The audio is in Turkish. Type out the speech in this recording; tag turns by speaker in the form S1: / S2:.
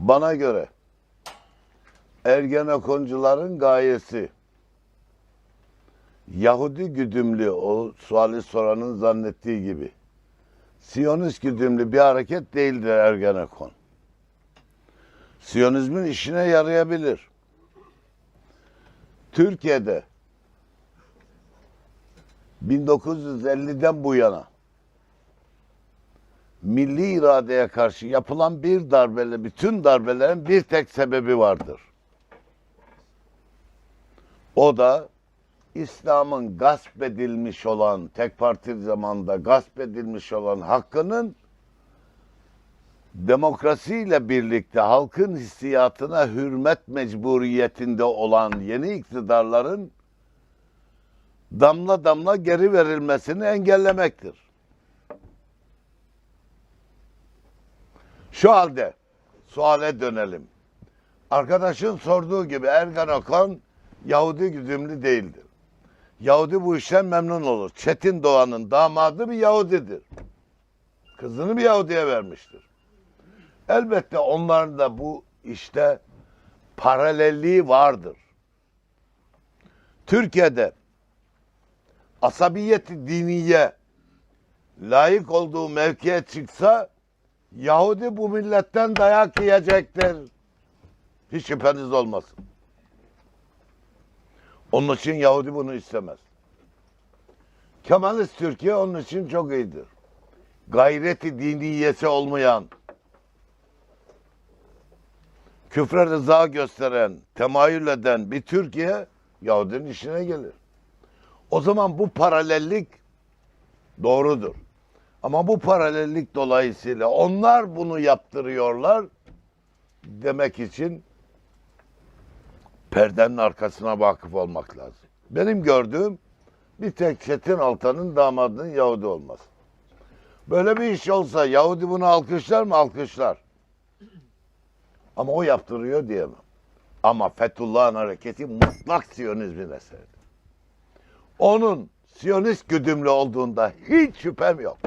S1: Bana göre Ergenekoncuların gayesi Yahudi güdümlü o suali soranın zannettiği gibi Siyonist güdümlü bir hareket değildir Ergenekon. Siyonizmin işine yarayabilir. Türkiye'de 1950'den bu yana milli iradeye karşı yapılan bir darbeyle bütün darbelerin bir tek sebebi vardır. O da İslam'ın gasp edilmiş olan, tek parti zamanında gasp edilmiş olan hakkının demokrasiyle birlikte halkın hissiyatına hürmet mecburiyetinde olan yeni iktidarların damla damla geri verilmesini engellemektir. Şu halde suale dönelim. Arkadaşın sorduğu gibi Ergenekon Yahudi güdümlü değildir. Yahudi bu işten memnun olur. Çetin Doğan'ın damadı bir Yahudidir. Kızını bir Yahudi'ye vermiştir. Elbette onların da bu işte paralelliği vardır. Türkiye'de asabiyeti diniye layık olduğu mevkiye çıksa Yahudi bu milletten dayak yiyecektir. Hiç şüpheniz olmasın. Onun için Yahudi bunu istemez. Kemalist Türkiye onun için çok iyidir. Gayreti diniyesi olmayan, küfre rıza gösteren, temayül eden bir Türkiye Yahudinin işine gelir. O zaman bu paralellik doğrudur. Ama bu paralellik dolayısıyla onlar bunu yaptırıyorlar demek için perdenin arkasına vakıf olmak lazım. Benim gördüğüm bir tek Çetin Altan'ın damadının Yahudi olması. Böyle bir iş olsa Yahudi bunu alkışlar mı? Alkışlar. Ama o yaptırıyor diyemem. Ama Fethullah'ın hareketi mutlak Siyonizmin eseridir. Onun Siyonist güdümlü olduğunda hiç şüphem yok.